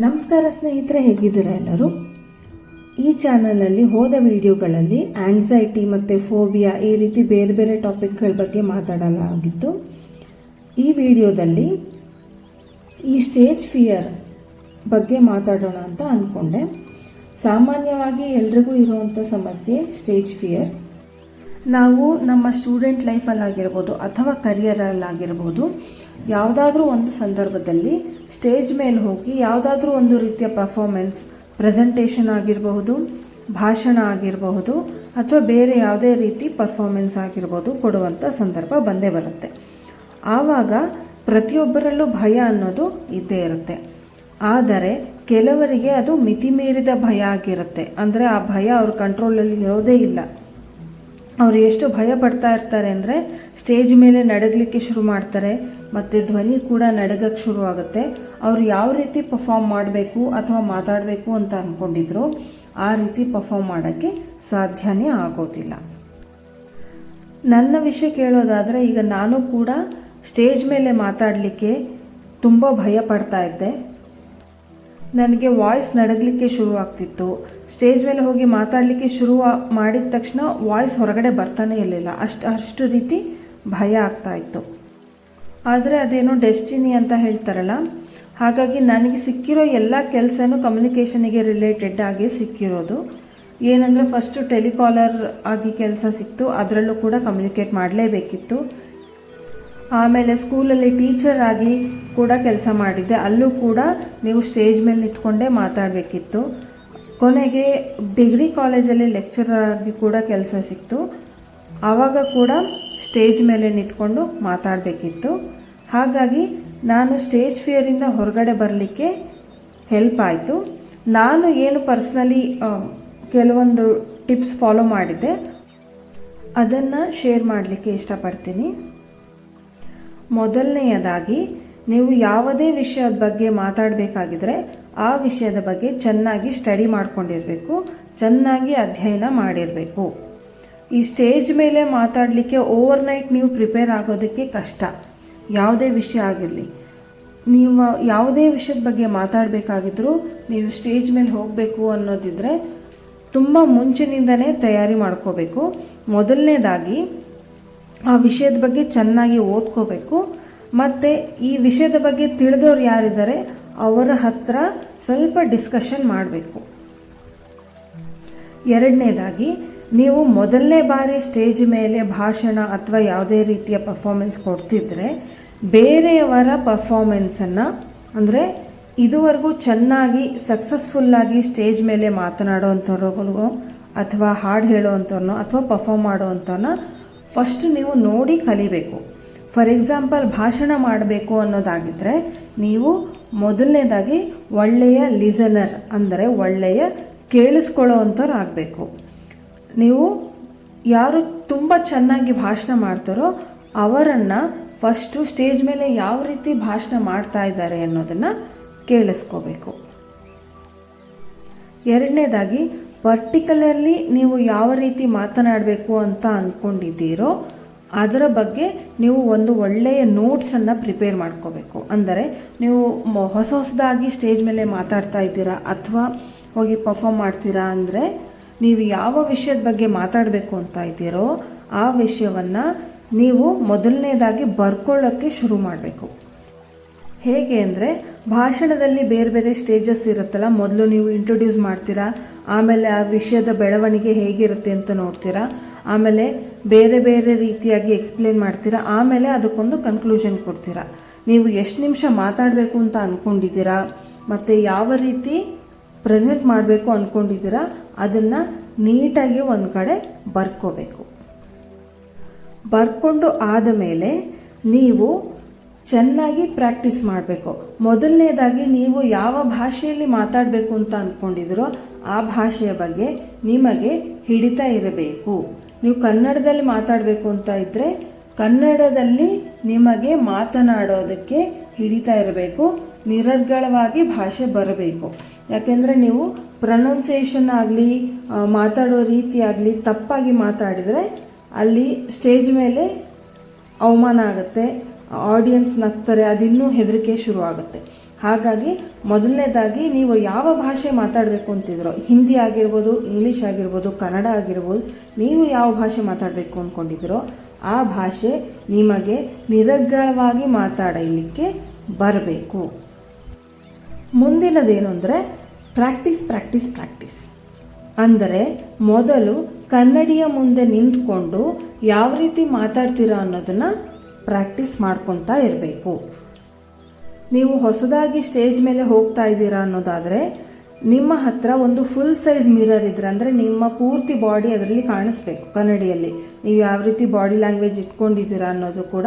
ನಮಸ್ಕಾರ ಸ್ನೇಹಿತರೆ, ಹೇಗಿದ್ದೀರಾ ಎಲ್ಲರೂ? ಈ ಚಾನಲಲ್ಲಿ ಹೋದ ವಿಡಿಯೋಗಳಲ್ಲಿ ಆಂಗ್ಸೈಟಿ ಮತ್ತು ಫೋಬಿಯಾ ಈ ರೀತಿ ಬೇರೆ ಬೇರೆ ಟಾಪಿಕ್ಗಳ ಬಗ್ಗೆ ಮಾತಾಡಲಾಗಿತ್ತು. ಈ ವಿಡಿಯೋದಲ್ಲಿ ಈ ಸ್ಟೇಜ್ ಫಿಯರ್ ಬಗ್ಗೆ ಮಾತಾಡೋಣ ಅಂತ ಅಂದ್ಕೊಂಡೆ ಸಾಮಾನ್ಯವಾಗಿ ಎಲ್ರಿಗೂ ಇರುವಂಥ ಸಮಸ್ಯೆ ಸ್ಟೇಜ್ ಫಿಯರ್ ನಾವು ನಮ್ಮ ಸ್ಟೂಡೆಂಟ್ ಲೈಫಲ್ಲಾಗಿರ್ಬೋದು ಅಥವಾ ಕರಿಯರಲ್ಲಾಗಿರ್ಬೋದು ಯಾವುದಾದ್ರೂ ಒಂದು ಸಂದರ್ಭದಲ್ಲಿ ಸ್ಟೇಜ್ ಮೇಲೆ ಹೋಗಿ ಯಾವುದಾದ್ರೂ ಒಂದು ರೀತಿಯ ಪರ್ಫಾರ್ಮೆನ್ಸ್ ಪ್ರೆಸೆಂಟೇಷನ್ ಆಗಿರಬಹುದು, ಭಾಷಣ ಆಗಿರಬಹುದು, ಅಥವಾ ಬೇರೆ ಯಾವುದೇ ರೀತಿ ಪರ್ಫಾರ್ಮೆನ್ಸ್ ಆಗಿರ್ಬೋದು ಕೊಡುವಂಥ ಸಂದರ್ಭ ಬಂದೇ ಬರುತ್ತೆ. ಆವಾಗ ಪ್ರತಿಯೊಬ್ಬರಲ್ಲೂ ಭಯ ಅನ್ನೋದು ಇದ್ದೇ ಇರುತ್ತೆ. ಆದರೆ ಕೆಲವರಿಗೆ ಅದು ಮಿತಿಮೀರಿದ ಭಯ ಆಗಿರುತ್ತೆ. ಅಂದರೆ ಆ ಭಯ ಅವ್ರ ಕಂಟ್ರೋಲಲ್ಲಿ ಇರೋದೇ ಇಲ್ಲ. ಅವ್ರು ಎಷ್ಟು ಭಯ ಪಡ್ತಾ ಇರ್ತಾರೆ ಅಂದರೆ ಸ್ಟೇಜ್ ಮೇಲೆ ನಡಗಲಿಕ್ಕೆ ಶುರು ಮಾಡ್ತಾರೆ ಮತ್ತು ಧ್ವನಿ ಕೂಡ ನಡಗಕ್ಕೆ ಶುರು ಆಗುತ್ತೆ. ಅವ್ರು ಯಾವ ರೀತಿ ಪರ್ಫಾರ್ಮ್ ಮಾಡಬೇಕು ಅಥವಾ ಮಾತಾಡಬೇಕು ಅಂತ ಅಂದ್ಕೊಂಡಿದ್ರು ಆ ರೀತಿ ಪರ್ಫಾರ್ಮ್ ಮಾಡೋಕ್ಕೆ ಸಾಧ್ಯನೇ ಆಗೋದಿಲ್ಲ. ನನ್ನ ವಿಷಯ ಕೇಳೋದಾದರೆ ಈಗ ನಾನು ಕೂಡ ಸ್ಟೇಜ್ ಮೇಲೆ ಮಾತಾಡಲಿಕ್ಕೆ ತುಂಬ ಭಯ ಪಡ್ತಾ ಇದ್ದೆ. ನನಗೆ ವಾಯ್ಸ್ ನಡಗಲಿಕ್ಕೆ ಶುರು ಆಗ್ತಿತ್ತು ಸ್ಟೇಜ್ ಮೇಲೆ ಹೋಗಿ ಮಾತಾಡಲಿಕ್ಕೆ ಶುರು ಮಾಡಿದ ತಕ್ಷಣ ವಾಯ್ಸ್ ಹೊರಗಡೆ ಬರ್ತಾನೆ ಇರಲಿಲ್ಲ. ಅಷ್ಟು ಅಷ್ಟು ರೀತಿ ಭಯ ಆಗ್ತಾ ಇತ್ತು. ಆದರೆ ಅದೇನೋ ಡೆಸ್ಟಿನಿ ಅಂತ ಹೇಳ್ತಾರಲ್ಲ, ಹಾಗಾಗಿ ನನಗೆ ಸಿಕ್ಕಿರೋ ಎಲ್ಲ ಕೆಲಸನೂ ಕಮ್ಯುನಿಕೇಷನಿಗೆ ರಿಲೇಟೆಡ್ ಆಗಿ ಸಿಕ್ಕಿರೋದು. ಏನಂದರೆ ಫಸ್ಟು ಟೆಲಿಕಾಲರ್ ಆಗಿ ಕೆಲಸ ಸಿಕ್ತು, ಅದರಲ್ಲೂ ಕೂಡ ಕಮ್ಯುನಿಕೇಟ್ ಮಾಡಲೇಬೇಕಿತ್ತು. ಆಮೇಲೆ ಸ್ಕೂಲಲ್ಲಿ ಟೀಚರ್ ಆಗಿ ಕೂಡ ಕೆಲಸ ಮಾಡಿದ್ದೆ. ಅಲ್ಲೂ ಕೂಡ ನೀವು ಸ್ಟೇಜ್ ಮೇಲೆ ನಿಂತ್ಕೊಂಡೇ ಮಾತಾಡಬೇಕಿತ್ತು. ಕೊನೆಗೆ ಡಿಗ್ರಿ ಕಾಲೇಜಲ್ಲಿ ಲೆಕ್ಚರರ್ ಆಗಿ ಕೂಡ ಕೆಲಸ ಸಿಕ್ತು. ಆವಾಗ ಕೂಡ ಸ್ಟೇಜ್ ಮೇಲೆ ನಿಂತ್ಕೊಂಡು ಮಾತಾಡಬೇಕಿತ್ತು. ಹಾಗಾಗಿ ನಾನು ಸ್ಟೇಜ್ ಫಿಯರಿಂದ ಹೊರಗಡೆ ಬರಲಿಕ್ಕೆ ಹೆಲ್ಪ್ ಆಯಿತು. ನಾನು ಏನು ಪರ್ಸ್ನಲಿ ಕೆಲವೊಂದು ಟಿಪ್ಸ್ ಫಾಲೋ ಮಾಡಿದ್ದೆ. ಅದನ್ನು ಶೇರ್ ಮಾಡಲಿಕ್ಕೆ ಇಷ್ಟಪಡ್ತೀನಿ. ಮೊದಲನೆಯದಾಗಿ ನೀವು ಯಾವುದೇ ವಿಷಯದ ಬಗ್ಗೆ ಮಾತಾಡಬೇಕಾಗಿದ್ರೆ ಆ ವಿಷಯದ ಬಗ್ಗೆ ಚೆನ್ನಾಗಿ ಸ್ಟಡಿ ಮಾಡ್ಕೊಂಡಿರಬೇಕು, ಚೆನ್ನಾಗಿ ಅಧ್ಯಯನ ಮಾಡಿರಬೇಕು. ಈ ಸ್ಟೇಜ್ ಮೇಲೆ ಮಾತಾಡಲಿಕ್ಕೆ ಓವರ್ನೈಟ್ ನೀವು ಪ್ರಿಪೇರ್ ಆಗೋದಕ್ಕೆ ಕಷ್ಟ. ಯಾವುದೇ ವಿಷಯ ಆಗಿರಲಿ. ನೀವು ಯಾವುದೇ ವಿಷಯದ ಬಗ್ಗೆ ಮಾತಾಡಬೇಕಾಗಿದ್ರೂ ನೀವು ಸ್ಟೇಜ್ ಮೇಲೆ ಹೋಗಬೇಕು ಅನ್ನೋದಿದ್ರೆ ತುಂಬ ಮುಂಚಿನಿಂದನೇ ತಯಾರಿ ಮಾಡ್ಕೋಬೇಕು. ಮೊದಲನೇದಾಗಿ ಆ ವಿಷಯದ ಬಗ್ಗೆ ಚೆನ್ನಾಗಿ ಓದ್ಕೋಬೇಕು. ಮತ್ತು ಈ ವಿಷಯದ ಬಗ್ಗೆ ತಿಳಿದವ್ರು ಯಾರಿದ್ದಾರೆ, ಅವರ ಹತ್ರ ಸ್ವಲ್ಪ ಡಿಸ್ಕಷನ್ ಮಾಡಬೇಕು. ಎರಡನೇದಾಗಿ, ನೀವು ಮೊದಲನೇ ಬಾರಿ ಸ್ಟೇಜ್ ಮೇಲೆ ಭಾಷಣ ಅಥವಾ ಯಾವುದೇ ರೀತಿಯ ಪರ್ಫಾರ್ಮೆನ್ಸ್ ಕೊಡ್ತಿದ್ರೆ, ಬೇರೆಯವರ ಪರ್ಫಾರ್ಮೆನ್ಸನ್ನು ಅಂದರೆ ಇದುವರೆಗೂ ಚೆನ್ನಾಗಿ ಸಕ್ಸಸ್ಫುಲ್ಲಾಗಿ ಸ್ಟೇಜ್ ಮೇಲೆ ಮಾತನಾಡೋವಂಥವ್ರಿಗೂ ಅಥವಾ ಹಾಡು ಹೇಳೋ ಅಥವಾ ಪರ್ಫಾರ್ಮ್ ಮಾಡೋವಂಥವ್ರನ್ನ ಫಸ್ಟ್ ನೀವು ನೋಡಿ ಕಲಿಬೇಕು. ಫಾರ್ ಎಕ್ಸಾಂಪಲ್ ಭಾಷಣ ಮಾಡಬೇಕು ಅನ್ನೋದಾಗಿದ್ದರೆ ನೀವು ಮೊದಲನೇದಾಗಿ ಒಳ್ಳೆಯ ಲಿಸನರ್ ಅಂದರೆ ಒಳ್ಳೆಯ ಕೇಳಿಸ್ಕೊಳ್ಳೋವಂಥವ್ರು ಆಗಬೇಕು ನೀವು ಯಾರು ತುಂಬ ಚೆನ್ನಾಗಿ ಭಾಷಣ ಮಾಡ್ತಾರೋ ಅವರನ್ನು ಫಸ್ಟು ಸ್ಟೇಜ್ ಮೇಲೆ ಯಾವ ರೀತಿ ಭಾಷಣ ಮಾಡ್ತಾ ಇದ್ದಾರೆ ಅನ್ನೋದನ್ನು ಕೇಳಿಸ್ಕೋಬೇಕು. ಎರಡನೇದಾಗಿ ಪರ್ಟಿಕ್ಯುಲರ್ಲಿ ನೀವು ಯಾವ ರೀತಿ ಮಾತನಾಡಬೇಕು ಅಂತ ಅಂದ್ಕೊಂಡಿದ್ದೀರೋ ಅದರ ಬಗ್ಗೆ ನೀವು ಒಂದು ಒಳ್ಳೆಯ ನೋಟ್ಸನ್ನು ಪ್ರಿಪೇರ್ ಮಾಡ್ಕೋಬೇಕು. ಅಂದರೆ ನೀವು ಹೊಸ ಹೊಸದಾಗಿ ಸ್ಟೇಜ್ ಮೇಲೆ ಮಾತಾಡ್ತಾ ಇದ್ದೀರಾ ಅಥವಾ ಹೋಗಿ ಪರ್ಫಾಮ್ ಮಾಡ್ತೀರಾ ಅಂದರೆ ನೀವು ಯಾವ ವಿಷಯದ ಬಗ್ಗೆ ಮಾತಾಡಬೇಕು ಅಂತ ಇದ್ದೀರೋ ಆ ವಿಷಯವನ್ನು ನೀವು ಮೊದಲನೇದಾಗಿ ಬರ್ಕೊಳ್ಳೋಕ್ಕೆ ಶುರು ಮಾಡಬೇಕು. ಹೇಗೆ ಅಂದರೆ ಭಾಷಣದಲ್ಲಿ ಬೇರೆ ಬೇರೆ ಸ್ಟೇಜಸ್ ಇರುತ್ತಲ್ಲ, ಮೊದಲು ನೀವು ಇಂಟ್ರೊಡ್ಯೂಸ್ ಮಾಡ್ತೀರಾ ಆಮೇಲೆ ಆ ವಿಷಯದ ಬೆಳವಣಿಗೆ ಹೇಗಿರುತ್ತೆ ಅಂತ ನೋಡ್ತೀರಾ? ಆಮೇಲೆ ಬೇರೆ ಬೇರೆ ರೀತಿಯಾಗಿ ಎಕ್ಸ್ಪ್ಲೇನ್ ಮಾಡ್ತೀರಾ? ಆಮೇಲೆ ಅದಕ್ಕೊಂದು ಕನ್ಕ್ಲೂಷನ್ ಕೊಡ್ತೀರಾ? ನೀವು ಎಷ್ಟು ನಿಮಿಷ ಮಾತಾಡಬೇಕು ಅಂತ ಅಂದ್ಕೊಂಡಿದ್ದೀರಾ ಮತ್ತು ಯಾವ ರೀತಿ ಪ್ರೆಸೆಂಟ್ ಮಾಡಬೇಕು ಅಂದ್ಕೊಂಡಿದ್ದೀರಾ ಅದನ್ನು ನೀಟಾಗಿ ಒಂದು ಕಡೆ ಬರ್ಕೋಬೇಕು. ಬರ್ಕೊಂಡು ಆದ ಮೇಲೆ ನೀವು ಚೆನ್ನಾಗಿ ಪ್ರಾಕ್ಟೀಸ್ ಮಾಡಬೇಕು. ಮೊದಲನೇದಾಗಿ ನೀವು ಯಾವ ಭಾಷೆಯಲ್ಲಿ ಮಾತಾಡಬೇಕು ಅಂತ ಅಂದ್ಕೊಂಡಿದ್ರೋ ಆ ಭಾಷೆಯ ಬಗ್ಗೆ ನಿಮಗೆ ಹಿಡಿತ ಇರಬೇಕು. ನೀವು ಕನ್ನಡದಲ್ಲಿ ಮಾತಾಡಬೇಕು ಅಂತ ಇದ್ದರೆ ಕನ್ನಡದಲ್ಲಿ ನಿಮಗೆ ಮಾತನಾಡೋದಕ್ಕೆ ಹಿಡಿತ ಇರಬೇಕು, ನಿರರ್ಗಳವಾಗಿ ಭಾಷೆ ಬರಬೇಕು. ಯಾಕೆಂದರೆ ನೀವು ಪ್ರೊನೌನ್ಸಿಯೇಷನ್ ಆಗಲಿ ಮಾತಾಡೋ ರೀತಿ ಆಗಲಿ ತಪ್ಪಾಗಿ ಮಾತಾಡಿದರೆ ಅಲ್ಲಿ ಸ್ಟೇಜ್ ಮೇಲೆ ಅವಮಾನ ಆಗುತ್ತೆ ಆಡಿಯನ್ಸ್ ನಗ್ತಾರೆ, ಅದಿನ್ನೂ ಹೆದರಿಕೆ ಶುರು ಆಗುತ್ತೆ ಹಾಗಾಗಿ ಮೊದಲನೇದಾಗಿ ನೀವು ಯಾವ ಭಾಷೆ ಮಾತಾಡಬೇಕು ಅಂತಿದ್ರೋ, ಹಿಂದಿ ಆಗಿರ್ಬೋದು, ಇಂಗ್ಲೀಷ್ ಆಗಿರ್ಬೋದು, ಕನ್ನಡ ಆಗಿರ್ಬೋದು, ನೀವು ಯಾವ ಭಾಷೆ ಮಾತಾಡಬೇಕು ಅಂದ್ಕೊಂಡಿದ್ದೀರೋ, ಆ ಭಾಷೆ ನಿಮಗೆ ನಿರರ್ಗಳವಾಗಿ ಮಾತಾಡಲಿಕ್ಕೆ ಬರಬೇಕು. ಮುಂದಿನದೇನು ಅಂದರೆ ಪ್ರಾಕ್ಟೀಸ್ ಪ್ರಾಕ್ಟೀಸ್ ಪ್ರಾಕ್ಟೀಸ್. ಅಂದರೆ ಮೊದಲು ಕನ್ನಡಿಯ ಮುಂದೆ ನಿಂತ್ಕೊಂಡು ಯಾವ ರೀತಿ ಮಾತಾಡ್ತೀರಾ ಅನ್ನೋದನ್ನು ಪ್ರಾಕ್ಟೀಸ್ ಮಾಡ್ಕೊತಾ ಇರಬೇಕು. ನೀವು ಹೊಸದಾಗಿ ಸ್ಟೇಜ್ ಮೇಲೆ ಹೋಗ್ತಾ ಇದ್ದೀರಾ ಅನ್ನೋದಾದರೆ, ನಿಮ್ಮ ಹತ್ರ ಒಂದು ಫುಲ್ ಸೈಜ್ ಮಿರರ್ ಇದ್ರೆ ಅಂದರೆ ನಿಮ್ಮ ಪೂರ್ತಿ ಬಾಡಿ ಅದರಲ್ಲಿ ಕಾಣಿಸ್ಬೇಕು, ಕನ್ನಡಿಯಲ್ಲಿ. ನೀವು ಯಾವ ರೀತಿ ಬಾಡಿ ಲ್ಯಾಂಗ್ವೇಜ್ ಇಟ್ಕೊಂಡಿದ್ದೀರಾ ಅನ್ನೋದು ಕೂಡ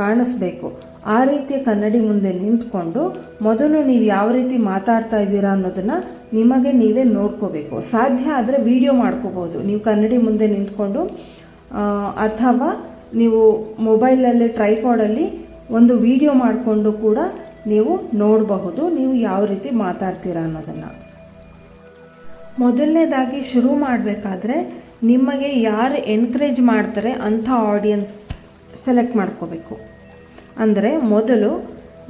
ಕಾಣಿಸ್ಬೇಕು. ಆ ರೀತಿಯ ಕನ್ನಡಿ ಮುಂದೆ ನಿಂತ್ಕೊಂಡು ಮೊದಲು ನೀವು ಯಾವ ರೀತಿ ಮಾತಾಡ್ತಾ ಇದ್ದೀರಾ ಅನ್ನೋದನ್ನು ನಿಮಗೆ ನೀವೇ ನೋಡ್ಕೋಬೇಕು. ಸಾಧ್ಯ ಆದರೆ ವಿಡಿಯೋ ಮಾಡ್ಕೋಬೋದು ನೀವು ಕನ್ನಡಿ ಮುಂದೆ ನಿಂತ್ಕೊಂಡು ಅಥವಾ ನೀವು ಮೊಬೈಲಲ್ಲಿ ಟ್ರೈಪಾಡಲ್ಲಿ ಒಂದು ವಿಡಿಯೋ ಮಾಡಿಕೊಂಡು ಕೂಡ ನೀವು ನೋಡಬಹುದು ನೀವು ಯಾವ ರೀತಿ ಮಾತಾಡ್ತೀರಾ ಅನ್ನೋದನ್ನು. ಮೊದಲನೇದಾಗಿ ಶುರು ಮಾಡಬೇಕಾದ್ರೆ ನಿಮಗೆ ಯಾರು ಎನ್ಕರೇಜ್ ಮಾಡ್ತಾರೆ ಅಂಥ ಆಡಿಯನ್ಸ್ ಸೆಲೆಕ್ಟ್ ಮಾಡ್ಕೋಬೇಕು. ಅಂದರೆ ಮೊದಲು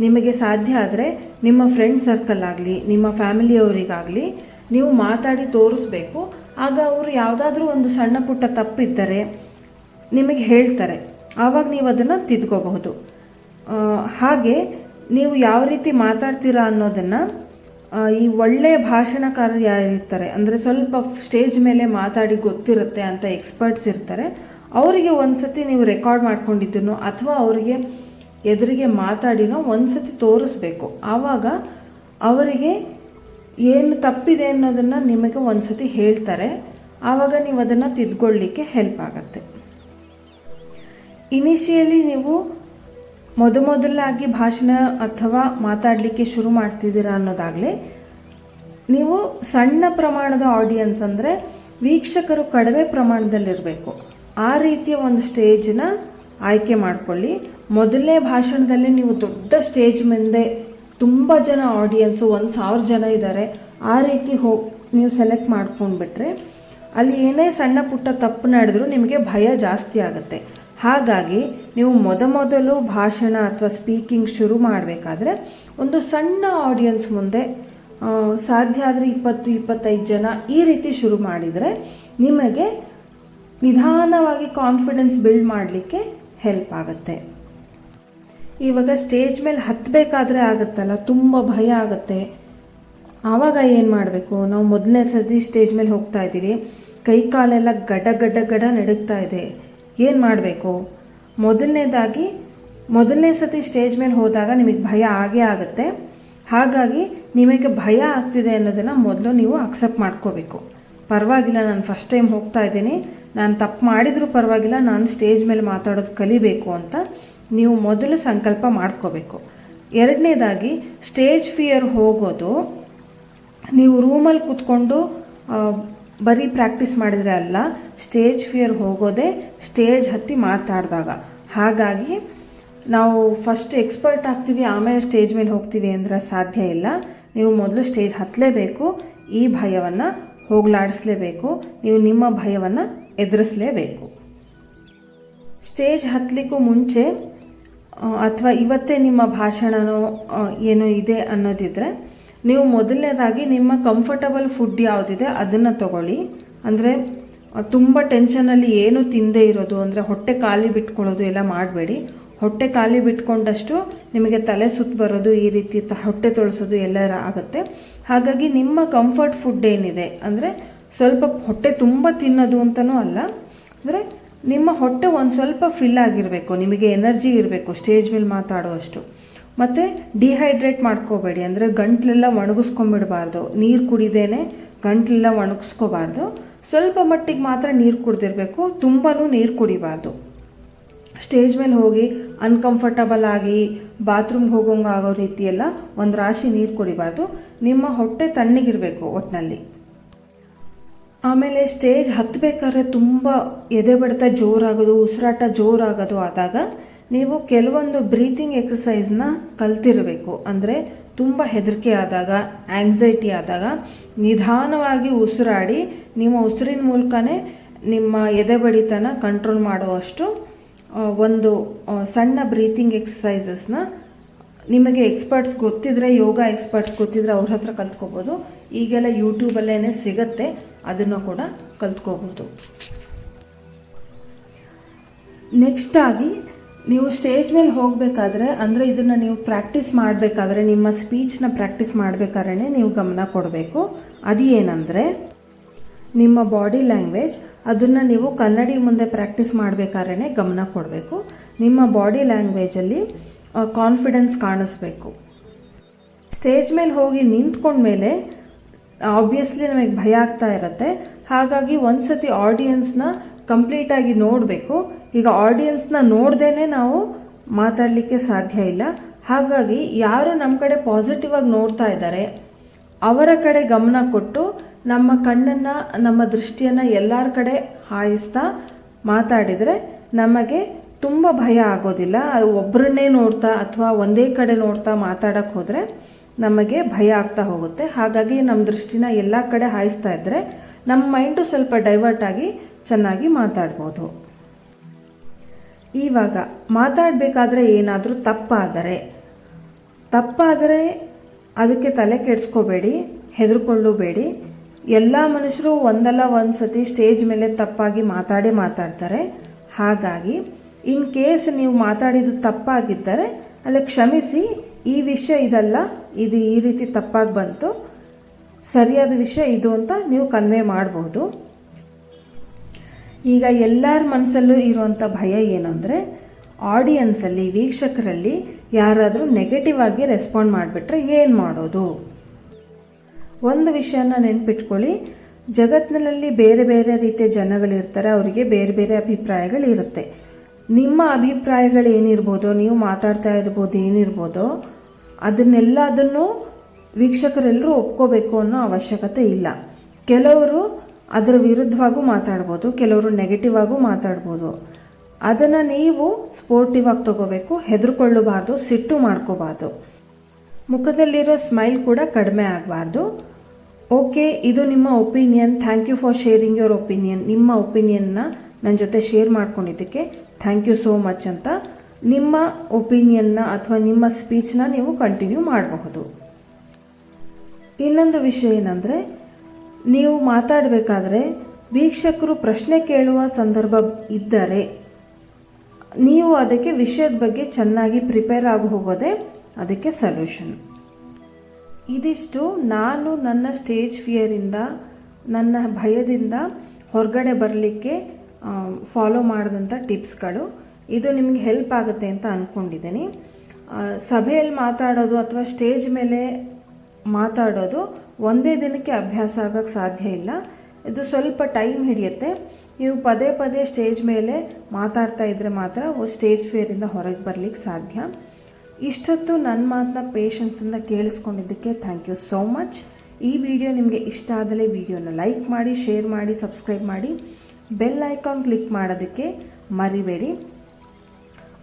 ನಿಮಗೆ ಸಾಧ್ಯ ಆದರೆ ನಿಮ್ಮ ಫ್ರೆಂಡ್ ಸರ್ಕಲ್ ಆಗಲಿ, ನಿಮ್ಮ ಫ್ಯಾಮಿಲಿಯವರಿಗಾಗಲಿ ನೀವು ಮಾತಾಡಿ ತೋರಿಸ್ಬೇಕು. ಆಗ ಅವರು ಯಾವುದಾದ್ರೂ ಒಂದು ಸಣ್ಣ ಪುಟ್ಟ ತಪ್ಪಿದ್ದರೆ ನಿಮಗೆ ಹೇಳ್ತಾರೆ. ಆವಾಗ ನೀವು ಅದನ್ನು ತಿದ್ಕೋಬಹುದು. ಹಾಗೆ ನೀವು ಯಾವ ರೀತಿ ಮಾತಾಡ್ತೀರಾ ಅನ್ನೋದನ್ನು ಈ ಒಳ್ಳೆಯ ಭಾಷಣಕಾರರು ಯಾರಿರ್ತಾರೆ ಅಂದರೆ ಸ್ವಲ್ಪ ಸ್ಟೇಜ್ ಮೇಲೆ ಮಾತಾಡಿ ಗೊತ್ತಿರುತ್ತೆ ಅಂತ ಎಕ್ಸ್ಪರ್ಟ್ಸ್ ಇರ್ತಾರೆ, ಅವರಿಗೆ ಒಂದ್ಸತಿ ನೀವು ರೆಕಾರ್ಡ್ ಮಾಡ್ಕೊಂಡಿದ್ದನೋ ಅಥವಾ ಅವರಿಗೆ ಎದುರಿಗೆ ಮಾತಾಡಿನೋ ಒಂದ್ಸತಿ ತೋರಿಸ್ಬೇಕು. ಆವಾಗ ಅವರಿಗೆ ಏನು ತಪ್ಪಿದೆ ಅನ್ನೋದನ್ನು ನಿಮಗೆ ಒಂದ್ಸತಿ ಹೇಳ್ತಾರೆ. ಆವಾಗ ನೀವು ಅದನ್ನು ತಿದ್ಕೊಳ್ಳಿಕ್ಕೆ ಹೆಲ್ಪ್ ಆಗುತ್ತೆ. ಇನಿಷಿಯಲಿ ನೀವು ಮೊದಮೊದಲಾಗಿ ಭಾಷಣ ಅಥವಾ ಮಾತಾಡಲಿಕ್ಕೆ ಶುರು ಮಾಡ್ತಿದ್ದೀರಾ ಅನ್ನೋದಾಗಲಿ, ನೀವು ಸಣ್ಣ ಪ್ರಮಾಣದ ಆಡಿಯನ್ಸ್ ಅಂದರೆ ವೀಕ್ಷಕರು ಕಡಿಮೆ ಪ್ರಮಾಣದಲ್ಲಿರಬೇಕು. ಆ ರೀತಿಯ ಒಂದು ಸ್ಟೇಜನ್ನ ಆಯ್ಕೆ ಮಾಡಿಕೊಳ್ಳಿ. ಮೊದಲನೇ ಭಾಷಣದಲ್ಲಿ ನೀವು ದೊಡ್ಡ ಸ್ಟೇಜ್ ಮುಂದೆ ತುಂಬ ಜನ ಆಡಿಯನ್ಸು ಒಂದು ಸಾವಿರ ಜನ ಇದ್ದಾರೆ, ಆ ರೀತಿ ಹೋ, ನೀವು ಸೆಲೆಕ್ಟ್ ಮಾಡ್ಕೊಂಡ್ಬಿಟ್ರೆ ಅಲ್ಲಿ ಏನೇ ಸಣ್ಣ ಪುಟ್ಟ ತಪ್ಪು ನಡೆದರೂ ನಿಮಗೆ ಭಯ ಜಾಸ್ತಿ ಆಗುತ್ತೆ. ಹಾಗಾಗಿ ನೀವು ಮೊದಮೊದಲು ಭಾಷಣ ಅಥವಾ ಸ್ಪೀಕಿಂಗ್ ಶುರು ಮಾಡಬೇಕಾದ್ರೆ ಒಂದು ಸಣ್ಣ ಆಡಿಯನ್ಸ್ ಮುಂದೆ ಸಾಧ್ಯ ಆದರೆ ಇಪ್ಪತ್ತು, ಇಪ್ಪತ್ತೈದು ಜನ ಈ ರೀತಿ ಶುರು ಮಾಡಿದರೆ ನಿಮಗೆ ನಿಧಾನವಾಗಿ ಕಾನ್ಫಿಡೆನ್ಸ್ ಬಿಲ್ಡ್ ಮಾಡಲಿಕ್ಕೆ ಹೆಲ್ಪ್ ಆಗುತ್ತೆ. ಇವಾಗ ಸ್ಟೇಜ್ ಮೇಲೆ ಹತ್ತಬೇಕಾದ್ರೆ ಆಗುತ್ತಲ್ಲ, ತುಂಬ ಭಯ ಆಗುತ್ತೆ. ಆವಾಗ ಏನು ಮಾಡಬೇಕು? ನಾವು ಮೊದಲನೇ ಸತಿ ಸ್ಟೇಜ್ ಮೇಲೆ ಹೋಗ್ತಾ ಇದ್ದೀವಿ. ಕೈ ಕಾಲೆಲ್ಲ ಗಡ ಗಡ ಗಡ ನಡುಗ್ತಾ ಇದೆ. ಏನು ಮಾಡಬೇಕು? ಮೊದಲನೇದಾಗಿ, ಮೊದಲನೇ ಸತಿ ಸ್ಟೇಜ್ ಮೇಲೆ ಹೋದಾಗ ನಿಮಗೆ ಭಯ ಆಗೇ ಆಗುತ್ತೆ. ಹಾಗಾಗಿ ನಿಮಗೆ ಭಯ ಆಗ್ತಿದೆ ಅನ್ನೋದನ್ನು ಮೊದಲು ನೀವು ಅಕ್ಸೆಪ್ಟ್ ಮಾಡ್ಕೋಬೇಕು. ಪರವಾಗಿಲ್ಲ, ನಾನು ಫಸ್ಟ್ ಟೈಮ್ ಹೋಗ್ತಾ ಇದ್ದೀನಿ. ನಾನು ತಪ್ಪು ಮಾಡಿದರೂ ಪರವಾಗಿಲ್ಲ, ನಾನು ಸ್ಟೇಜ್ ಮೇಲೆ ಮಾತಾಡೋದು ಕಲಿಬೇಕು ಅಂತ ನೀವು ಮೊದಲು ಸಂಕಲ್ಪ ಮಾಡ್ಕೋಬೇಕು. ಎರಡನೇದಾಗಿ, ಸ್ಟೇಜ್ ಫಿಯರ್ ಹೋಗೋದು, ನೀವು ರೂಮಲ್ಲಿ ಕೂತ್ಕೊಂಡು ಬರೀ ಪ್ರಾಕ್ಟೀಸ್ ಮಾಡಿದರೆ ಅಲ್ಲ, ಸ್ಟೇಜ್ ಫಿಯರ್ ಹೋಗೋದೇ ಸ್ಟೇಜ್ ಹತ್ತಿ ಮಾತಾಡಿದಾಗ. ಹಾಗಾಗಿ ನಾವು ಫಸ್ಟ್ ಎಕ್ಸ್ಪರ್ಟ್ ಆಗ್ತೀವಿ, ಆಮೇಲೆ ಸ್ಟೇಜ್ ಮೇಲೆ ಹೋಗ್ತೀವಿ ಅಂದರೆ ಸಾಧ್ಯ ಇಲ್ಲ. ನೀವು ಮೊದಲು ಸ್ಟೇಜ್ ಹತ್ತಲೇಬೇಕು ಈ ಭಯವನ್ನು ಹೋಗಲಾಡಿಸ್ಲೇಬೇಕು, ನೀವು ನಿಮ್ಮ ಭಯವನ್ನು ಎದುರಿಸಲೇಬೇಕು. ಸ್ಟೇಜ್ ಹತ್ತಲಿಕ್ಕೂ ಮುಂಚೆ ಅಥವಾ ಇವತ್ತೇ ನಿಮ್ಮ ಭಾಷಣನೋ ಏನೋ ಇದೆ ಅನ್ನೋದಿದ್ರೆ ನೀವು ಮೊದಲನೇದಾಗಿ ನಿಮ್ಮ ಕಂಫರ್ಟಬಲ್ ಫುಡ್ ಯಾವುದಿದೆ ಅದನ್ನು ತಗೊಳ್ಳಿ. ಅಂದರೆ ತುಂಬ ಟೆನ್ಷನಲ್ಲಿ ಏನು ತಿಂದೇ ಇರೋದು, ಅಂದರೆ ಹೊಟ್ಟೆ ಖಾಲಿ ಬಿಟ್ಕೊಳ್ಳೋದು ಎಲ್ಲ ಮಾಡಬೇಡಿ. ಹೊಟ್ಟೆ ಖಾಲಿ ಬಿಟ್ಕೊಂಡಷ್ಟು ನಿಮಗೆ ತಲೆ ಸುತ್ತ ಬರೋದು ಈ ರೀತಿ ತ, ಹೊಟ್ಟೆ ತೊಳಸೋದು ಎಲ್ಲ ಆಗುತ್ತೆ. ಹಾಗಾಗಿ ನಿಮ್ಮ ಕಂಫರ್ಟ್ ಫುಡ್ ಏನಿದೆ, ಅಂದರೆ ಸ್ವಲ್ಪ ಹೊಟ್ಟೆ ತುಂಬ ತಿನ್ನೋದು ಅಂತಲೂ ಅಲ್ಲ. ಅಂದರೆ ನಿಮ್ಮ ಹೊಟ್ಟೆ ಒಂದು ಸ್ವಲ್ಪ ಫಿಲ್ ಆಗಿರಬೇಕು, ನಿಮಗೆ ಎನರ್ಜಿ ಇರಬೇಕು ಸ್ಟೇಜ್ ಮೇಲೆ ಮಾತಾಡುವಷ್ಟು. ಮತ್ತು ಡಿಹೈಡ್ರೇಟ್ ಮಾಡ್ಕೋಬೇಡಿ. ಅಂದರೆ ಗಂಟ್ಲೆಲ್ಲ ಒಣಗಿಸ್ಕೊಂಬಿಡಬಾರ್ದು ನೀರು ಕುಡಿದೇನೆ ಗಂಟ್ಲೆಲ್ಲ ಒಣಗಿಸ್ಕೋಬಾರ್ದು. ಸ್ವಲ್ಪ ಮಟ್ಟಿಗೆ ಮಾತ್ರ ನೀರು ಕುಡ್ದಿರಬೇಕು. ತುಂಬಾ ನೀರು ಕುಡಿಬಾರ್ದು. ಸ್ಟೇಜ್ ಮೇಲೆ ಹೋಗಿ ಅನ್ಕಂಫರ್ಟಬಲ್ ಆಗಿ ಬಾತ್ರೂಮ್ಗೆ ಹೋಗೋಂಗೆ ಆಗೋ ರೀತಿಯೆಲ್ಲ ಒಂದು ರಾಶಿ ನೀರು ಕುಡಿಬಾರ್ದು. ನಿಮ್ಮ ಹೊಟ್ಟೆ ತಣ್ಣಗಿರಬೇಕು ಒಟ್ಟಿನಲ್ಲಿ ಆಮೇಲೆ ಸ್ಟೇಜ್ ಹತ್ತಬೇಕಾದ್ರೆ ತುಂಬ ಎದೆ ಬಡಿತ ಜೋರಾಗೋದು, ಉಸಿರಾಟ ಜೋರಾಗೋದು ಆದಾಗ ನೀವು ಕೆಲವೊಂದು ಬ್ರೀತಿಂಗ್ ಎಕ್ಸಸೈಸ್ನ ಕಲ್ತಿರಬೇಕು. ಅಂದರೆ ತುಂಬ ಹೆದರಿಕೆ ಆದಾಗ ಆಂಗ್ಸೈಟಿ ಆದಾಗ, ನಿಧಾನವಾಗಿ ಉಸಿರಾಡಿ, ನಿಮ್ಮ ಉಸಿರಿನ ಮೂಲಕನೇ ನಿಮ್ಮ ಎದೆ ಬಡಿತನ ಕಂಟ್ರೋಲ್ ಮಾಡುವಷ್ಟು ಒಂದು ಸಣ್ಣ ಬ್ರೀತಿಂಗ್ ಎಕ್ಸಸೈಸಸ್ನ ನಿಮಗೆ ಎಕ್ಸ್ಪರ್ಟ್ಸ್ ಗೊತ್ತಿದ್ರೆ, ಯೋಗ ಎಕ್ಸ್ಪರ್ಟ್ಸ್ ಗೊತ್ತಿದ್ರೆ ಅವ್ರ ಹತ್ರ ಕಲ್ತ್ಕೋಬೋದು. ಈಗೆಲ್ಲ ಯೂಟ್ಯೂಬಲ್ಲೇ ಸಿಗತ್ತೆ, ಅದನ್ನು ಕೂಡ ಕಲ್ತ್ಕೋಬೋದು. ನೆಕ್ಸ್ಟ್ ಆಗಿ ನೀವು ಸ್ಟೇಜ್ ಮೇಲೆ ಹೋಗಬೇಕಾದ್ರೆ, ಅಂದರೆ ಇದನ್ನು ನೀವು ಪ್ರಾಕ್ಟೀಸ್ ಮಾಡಬೇಕಾದ್ರೆ, ನಿಮ್ಮ ಸ್ಪೀಚ್ನ ಪ್ರಾಕ್ಟೀಸ್ ಮಾಡಬೇಕಾದ್ರೆ ನೀವು ಗಮನ ಕೊಡಬೇಕು. ಅದು ಏನಂದರೆ ನಿಮ್ಮ ಬಾಡಿ ಲ್ಯಾಂಗ್ವೇಜ್ ಅದನ್ನು ನೀವು ಕನ್ನಡಿ ಮುಂದೆ ಪ್ರಾಕ್ಟೀಸ್ ಮಾಡಬೇಕಾದ್ರೆ ಗಮನ ಕೊಡಬೇಕು. ನಿಮ್ಮ ಬಾಡಿ ಲ್ಯಾಂಗ್ವೇಜಲ್ಲಿ ಕಾನ್ಫಿಡೆನ್ಸ್ ಕಾಣಿಸ್ಬೇಕು. ಸ್ಟೇಜ್ ಮೇಲೆ ಹೋಗಿ ನಿಂತ್ಕೊಂಡ್ಮೇಲೆ ಆಬ್ವಿಯಸ್ಲಿ ನಮಗೆ ಭಯ ಆಗ್ತಾ ಇರುತ್ತೆ. ಹಾಗಾಗಿ ಒಂದ್ಸತಿ ಆಡಿಯನ್ಸ್ನ ಕಂಪ್ಲೀಟಾಗಿ ನೋಡಬೇಕು. ಈಗ ಆಡಿಯನ್ಸ್ನ ನೋಡ್ದೇ ನಾವು ಮಾತಾಡಲಿಕ್ಕೆ ಸಾಧ್ಯ ಇಲ್ಲ. ಹಾಗಾಗಿ ಯಾರು ನಮ್ಮ ಕಡೆ ಪಾಸಿಟಿವ್ ಆಗಿ ನೋಡ್ತಾ ಇದ್ದಾರೆ ಅವರ ಕಡೆ ಗಮನ ಕೊಟ್ಟು ನಮ್ಮ ಕಣ್ಣನ್ನು, ನಮ್ಮ ದೃಷ್ಟಿಯನ್ನು ಎಲ್ಲರ ಕಡೆ ಹಾಯಿಸ್ತಾ ಮಾತಾಡಿದರೆ ನಮಗೆ ತುಂಬ ಭಯ ಆಗೋದಿಲ್ಲ. ಒಬ್ಬರನ್ನೇ ನೋಡ್ತಾ ಅಥವಾ ಒಂದೇ ಕಡೆ ನೋಡ್ತಾ ಮಾತಾಡಕ್ಕೆ ಹೋದರೆ ನಮಗೆ ಭಯ ಆಗ್ತಾ ಹೋಗುತ್ತೆ. ಹಾಗಾಗಿ ನಮ್ಮ ದೃಷ್ಟಿನ ಎಲ್ಲ ಕಡೆ ಹಾಯಿಸ್ತಾ ಇದ್ದರೆ ನಮ್ಮ ಮೈಂಡು ಸ್ವಲ್ಪ ಡೈವರ್ಟ್ ಆಗಿ ಚೆನ್ನಾಗಿ ಮಾತಾಡ್ಬೋದು. ಇವಾಗ ಮಾತಾಡಬೇಕಾದ್ರೆ ಏನಾದರೂ ತಪ್ಪಾದರೆ ತಪ್ಪಾದರೆ ಅದಕ್ಕೆ ತಲೆ ಕೆಡಿಸ್ಕೋಬೇಡಿ, ಹೆದರ್ಕೊಳ್ಳಬೇಡಿ. ಎಲ್ಲ ಮನುಷ್ಯರು ಒಂದಲ್ಲ ಒಂದು ಸತಿ ಸ್ಟೇಜ್ ಮೇಲೆ ತಪ್ಪಾಗಿ ಮಾತಾಡೇ ಮಾತಾಡ್ತಾರೆ. ಹಾಗಾಗಿ, ಇನ್ ಕೇಸ್ ನೀವು ಮಾತಾಡಿದ್ದು ತಪ್ಪಾಗಿದ್ದರೆ, ಅಲ್ಲಿ ಕ್ಷಮಿಸಿ, ಈ ವಿಷಯ ಇದಲ್ಲ, ಇದು ಈ ರೀತಿ ತಪ್ಪಾಗಿ ಬಂತು, ಸರಿಯಾದ ವಿಷಯ ಇದು ಅಂತ ನೀವು ಕನ್ವೆ ಮಾಡಬಹುದು ಈಗ ಎಲ್ಲರ ಮನಸ್ಸಲ್ಲೂ ಇರುವಂಥ ಭಯ ಏನಂದರೆ ಆಡಿಯನ್ಸಲ್ಲಿ ವೀಕ್ಷಕರಲ್ಲಿ ಯಾರಾದರೂ ನೆಗೆಟಿವ್ ಆಗಿ ರೆಸ್ಪಾಂಡ್ ಮಾಡಿಬಿಟ್ರೆ ಏನು ಮಾಡೋದು? ಒಂದು ವಿಷಯನ ನೆನ್ಪಿಟ್ಕೊಳ್ಳಿ ಜಗತ್ತಿನಲ್ಲಿ ಬೇರೆ ಬೇರೆ ರೀತಿಯ ಜನಗಳಿರ್ತಾರೆ, ಅವರಿಗೆ ಬೇರೆ ಬೇರೆ ಅಭಿಪ್ರಾಯಗಳಿರುತ್ತೆ. ನಿಮ್ಮ ಅಭಿಪ್ರಾಯಗಳು ಏನಿರ್ಬೋದು, ನೀವು ಮಾತಾಡ್ತಾ ಇರ್ಬೋದು ಏನಿರ್ಬೋದೋ ಅದನ್ನೆಲ್ಲದನ್ನು ವೀಕ್ಷಕರೆಲ್ಲರೂ ಒಪ್ಕೋಬೇಕು ಅನ್ನೋ ಅವಶ್ಯಕತೆ ಇಲ್ಲ. ಕೆಲವರು ಅದರ ವಿರುದ್ಧವಾಗೂ ಮಾತಾಡ್ಬೋದು, ಕೆಲವರು ನೆಗೆಟಿವ್ ಆಗೂ ಮಾತಾಡ್ಬೋದು. ಅದನ್ನು ನೀವು ಸ್ಪೋರ್ಟಿವ್ ಆಗಿ ತಗೋಬೇಕು, ಹೆದರ್ಕೊಳ್ಳಬಾರ್ದು, ಸಿಟ್ಟು ಮಾಡ್ಕೋಬಾರ್ದು. ಮುಖದಲ್ಲಿರೋ ಸ್ಮೈಲ್ ಕೂಡ ಕಡಿಮೆ ಆಗಬಾರ್ದು. ಓಕೆ ಇದು ನಿಮ್ಮ opinion thank you for sharing your opinion ನಿಮ್ಮ ಒಪಿನಿಯನ್ನ ನನ್ನ ಜೊತೆ ಶೇರ್ ಮಾಡ್ಕೊಂಡಿದ್ದಕ್ಕೆ ಥ್ಯಾಂಕ್ ಯು ಸೋ ಮಚ್ ಅಂತ ನಿಮ್ಮ ಒಪಿನಿಯನ್ನ ಅಥವಾ ನಿಮ್ಮ ಸ್ಪೀಚ್ನ ನೀವು ಕಂಟಿನ್ಯೂ ಮಾಡಬಹುದು. ಇನ್ನೊಂದು ವಿಷಯ ಏನಂದರೆ ನೀವು ಮಾತಾಡಬೇಕಾದ್ರೆ ವೀಕ್ಷಕರು ಪ್ರಶ್ನೆ ಕೇಳುವ ಸಂದರ್ಭ ಇದ್ದರೆ ನೀವು ಅದಕ್ಕೆ ವಿಷಯದ ಬಗ್ಗೆ ಚೆನ್ನಾಗಿ ಪ್ರಿಪೇರ್ ಆಗಿ ಹೋಗೋದೇ ಅದಕ್ಕೆ ಸೊಲ್ಯೂಷನ್ ಇದಿಷ್ಟು ನಾನು ನನ್ನ ಸ್ಟೇಜ್ ಫಿಯರಿಂದ ನನ್ನ ಭಯದಿಂದ ಹೊರಗಡೆ ಬರಲಿಕ್ಕೆ ಫಾಲೋ ಮಾಡಿದಂಥ ಟಿಪ್ಸ್ಗಳು. ಇದು ನಿಮಗೆ ಹೆಲ್ಪ್ ಆಗುತ್ತೆ ಅಂತ ಅಂದ್ಕೊಂಡಿದ್ದೀನಿ ಸಭೆಯಲ್ಲಿ ಮಾತಾಡೋದು ಅಥವಾ ಸ್ಟೇಜ್ ಮೇಲೆ ಮಾತಾಡೋದು ಒಂದೇ ದಿನಕ್ಕೆ ಅಭ್ಯಾಸ ಆಗೋಕ್ಕೆ ಸಾಧ್ಯ ಇಲ್ಲ. ಇದು ಸ್ವಲ್ಪ ಟೈಮ್ ಹಿಡಿಯುತ್ತೆ. ನೀವು ಪದೇ ಪದೇ ಸ್ಟೇಜ್ ಮೇಲೆ ಮಾತಾಡ್ತಾ ಇದ್ದರೆ ಮಾತ್ರ ಸ್ಟೇಜ್ ಫೇರಿಂದ ಹೊರಗೆ ಬರಲಿಕ್ಕೆ ಸಾಧ್ಯ. ಇಷ್ಟೊತ್ತು ನನ್ನ ಮಾತನ್ನ ಪೇಷನ್ಸಿಂದ ಕೇಳಿಸ್ಕೊಂಡಿದ್ದಕ್ಕೆ ಥ್ಯಾಂಕ್ ಯು ಸೋ ಮಚ್ ಈ ವಿಡಿಯೋ ನಿಮಗೆ ಇಷ್ಟ ಆದರೆ ವಿಡಿಯೋನ ಲೈಕ್ ಮಾಡಿ ಶೇರ್ ಮಾಡಿ ಸಬ್ಸ್ಕ್ರೈಬ್ ಮಾಡಿ. ಬೆಲ್ ಐಕಾನ್ ಕ್ಲಿಕ್ ಮಾಡೋದಕ್ಕೆ ಮರಿಬೇಡಿ.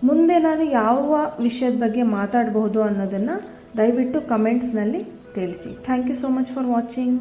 ಮುಂದೆ ನಾನು ಯಾವ ವಿಷಯದ ಬಗ್ಗೆ ಮಾತಾಡಬಹುದು ಅನ್ನೋದನ್ನು ದಯವಿಟ್ಟು ಕಮೆಂಟ್ಸ್ನಲ್ಲಿ ತಿಳಿಸಿ thank you so much for watching